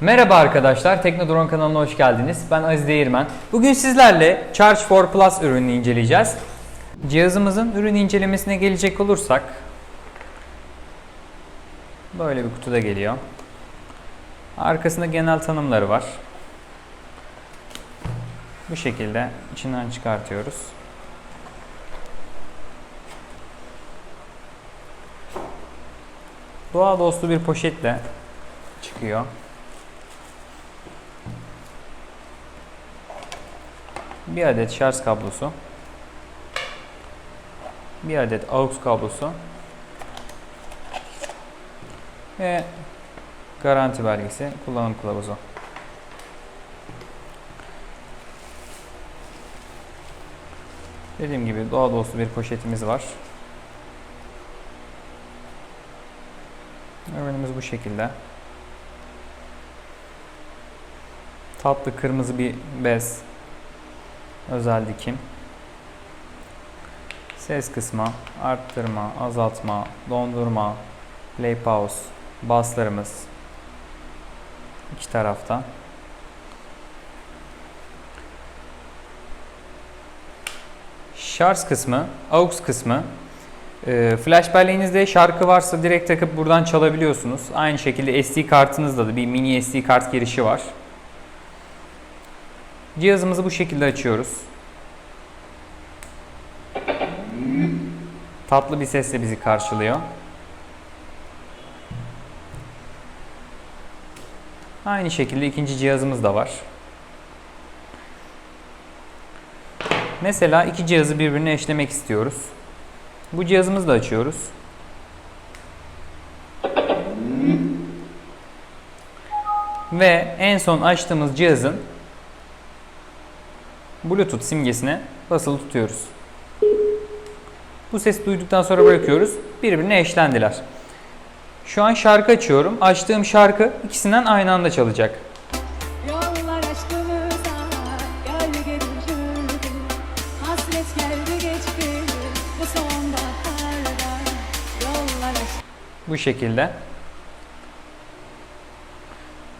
Merhaba arkadaşlar, Teknodron kanalına hoş geldiniz. Ben Aziz Değirmen. Bugün sizlerle Charge 4 Plus ürününü inceleyeceğiz. Cihazımızın ürün incelemesine gelecek olursak böyle bir kutuda geliyor. Arkasında genel tanımları var. Bu şekilde içinden çıkartıyoruz. Doğa dostu bir poşetle çıkıyor. Bir adet şarj kablosu. Bir adet AUX kablosu. Ve garanti belgesi, kullanım kılavuzu. Dediğim gibi doğa dostu bir poşetimiz var. Ürünümüz bu şekilde. Tatlı kırmızı bir bez. Özel dikim. Ses kısmı, arttırma, azaltma, dondurma, play pause, baslarımız iki tarafta. Şarj kısmı, aux kısmı. Ee, flash belleğinizde şarkı varsa direkt takıp buradan çalabiliyorsunuz. Aynı şekilde SD kartınızda da bir mini SD kart girişi var. Cihazımızı bu şekilde açıyoruz. Tatlı bir sesle bizi karşılıyor. Aynı şekilde ikinci cihazımız da var. Mesela iki cihazı birbirine eşlemek istiyoruz. Bu cihazımızı da açıyoruz. Ve en son açtığımız cihazın Bluetooth simgesine basılı tutuyoruz. Bu sesi duyduktan sonra bırakıyoruz. Birbirine eşlendiler. Şu an şarkı açıyorum. Açtığım şarkı ikisinden aynı anda çalacak. Bu şekilde.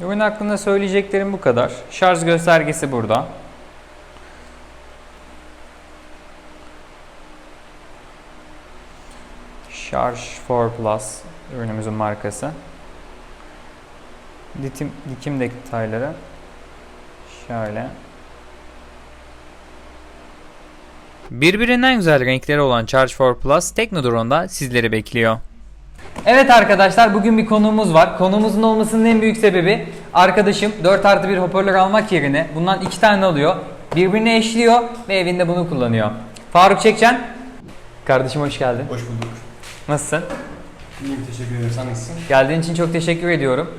Ürün hakkında söyleyeceklerim bu kadar. Şarj göstergesi burada. Charge 4 Plus ürünümüzün markası. Dikim, dikim detayları şöyle. Birbirinden güzel renkleri olan Charge 4 Plus Teknodrone'da sizleri bekliyor. Evet arkadaşlar bugün bir konuğumuz var. Konuğumuzun olmasının en büyük sebebi arkadaşım 4 artı 1 hoparlör almak yerine bundan 2 tane alıyor. Birbirine eşliyor ve evinde bunu kullanıyor. Faruk Çekçen. Kardeşim hoş geldin. Hoş bulduk. Nasılsın? İyiyim teşekkür ederim. Sen nasılsın? Geldiğin için çok teşekkür ediyorum.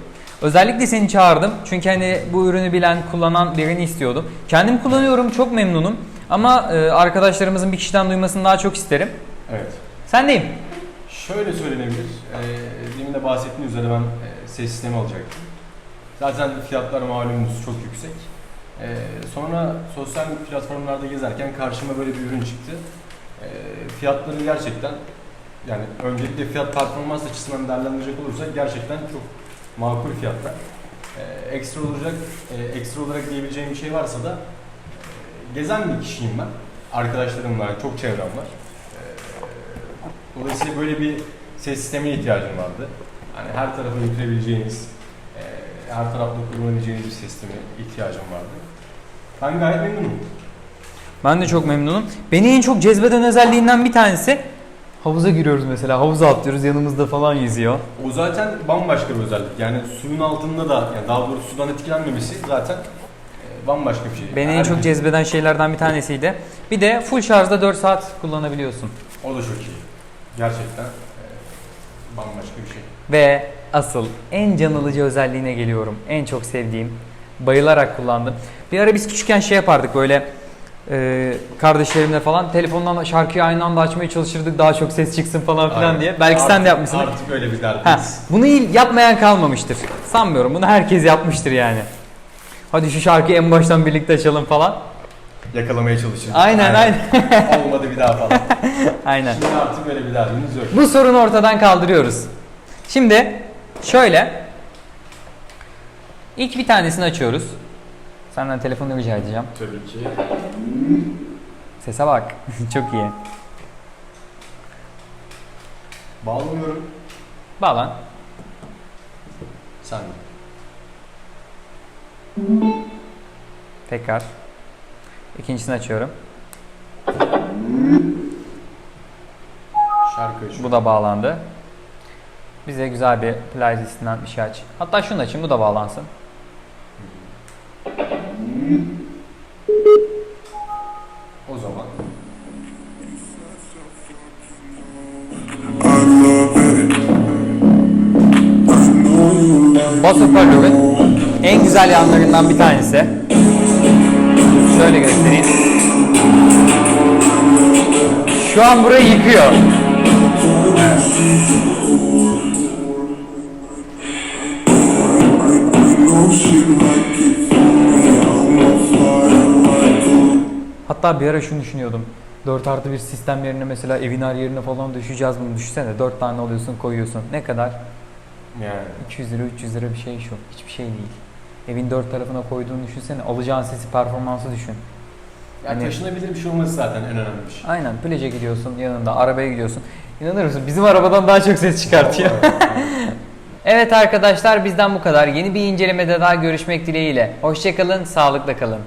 Özellikle seni çağırdım. Çünkü hani bu ürünü bilen, kullanan birini istiyordum. Kendim kullanıyorum, çok memnunum. Ama e, arkadaşlarımızın bir kişiden duymasını daha çok isterim. Evet. Sendeyim. Şöyle söylenebilir. Ee, demin de bahsettiğim üzere ben e, ses sistemi alacaktım. Zaten fiyatlar malumunuz çok yüksek. Ee, sonra sosyal platformlarda gezerken karşıma böyle bir ürün çıktı. Ee, fiyatları gerçekten yani öncelikle fiyat performans açısından değerlendirecek olursak gerçekten çok makul fiyatlar. Ee, ekstra olacak, e, ekstra olarak diyebileceğim bir şey varsa da e, gezen bir kişiyim ben. Arkadaşlarım var, çok çevrem var. Ee, Dolayısıyla böyle bir ses sistemine ihtiyacım vardı. Hani her tarafa götürebileceğiniz, e, her tarafta kullanabileceğiniz bir ses sistemine ihtiyacım vardı. Ben gayet memnunum. Ben de çok memnunum. Beni en çok cezbeden özelliğinden bir tanesi havuza giriyoruz mesela. Havuza atlıyoruz yanımızda falan yüzüyor. O zaten bambaşka bir özellik. Yani suyun altında da, yani daha doğrusu sudan etkilenmemesi zaten e, bambaşka bir şey. Beni en Her çok bir- cezbeden şeylerden bir tanesiydi. Bir de full şarjda 4 saat kullanabiliyorsun. O da çok iyi. Gerçekten e, bambaşka bir şey. Ve asıl en can alıcı özelliğine geliyorum. En çok sevdiğim. Bayılarak kullandım. Bir ara biz küçükken şey yapardık böyle e, kardeşlerimle falan telefondan şarkıyı aynı anda açmaya çalışırdık daha çok ses çıksın falan filan Aynen. diye. Belki sen Artık- de yapmışsındır. Artık öyle bir Ha, derdiyiz. bunu iyi yapmayan kalmamıştır. Sanmıyorum. Bunu herkes yapmıştır yani. Hadi şu şarkıyı en baştan birlikte açalım falan. Yakalamaya çalışırız. Aynen aynen. Olmadı bir daha falan. aynen. Şimdi artık böyle bir derdimiz yok. Bu sorunu ortadan kaldırıyoruz. Şimdi şöyle İlk bir tanesini açıyoruz. Senden telefonu rica edeceğim. Tabii ki. Sese bak. Çok iyi. Bağlamıyorum. Bağlan. Sen. Tekrar. İkincisini açıyorum. Şarkı açıyorum. Bu da bağlandı. Bize güzel bir playlistinden bir şey aç. Hatta şunu açayım bu da bağlansın. O zaman. Bass hoparlörün en güzel yanlarından bir tanesi. Şöyle göstereyim. Şu an burayı yıkıyor. Hatta bir ara şunu düşünüyordum. 4 artı bir sistem yerine mesela evin her yerine falan düşeceğiz bunu düşünsene. 4 tane alıyorsun koyuyorsun. Ne kadar? Yani. 200 lira 300 lira bir şey şu. Hiçbir şey değil. Evin dört tarafına koyduğunu düşünsene. Alacağın sesi performansı düşün. Ya Hani- taşınabilir bir şey olması zaten en önemli bir şey. Aynen plaja gidiyorsun yanında arabaya gidiyorsun. İnanır mısın bizim arabadan daha çok ses çıkartıyor. Evet arkadaşlar bizden bu kadar. Yeni bir incelemede daha görüşmek dileğiyle. Hoşçakalın, sağlıkla kalın.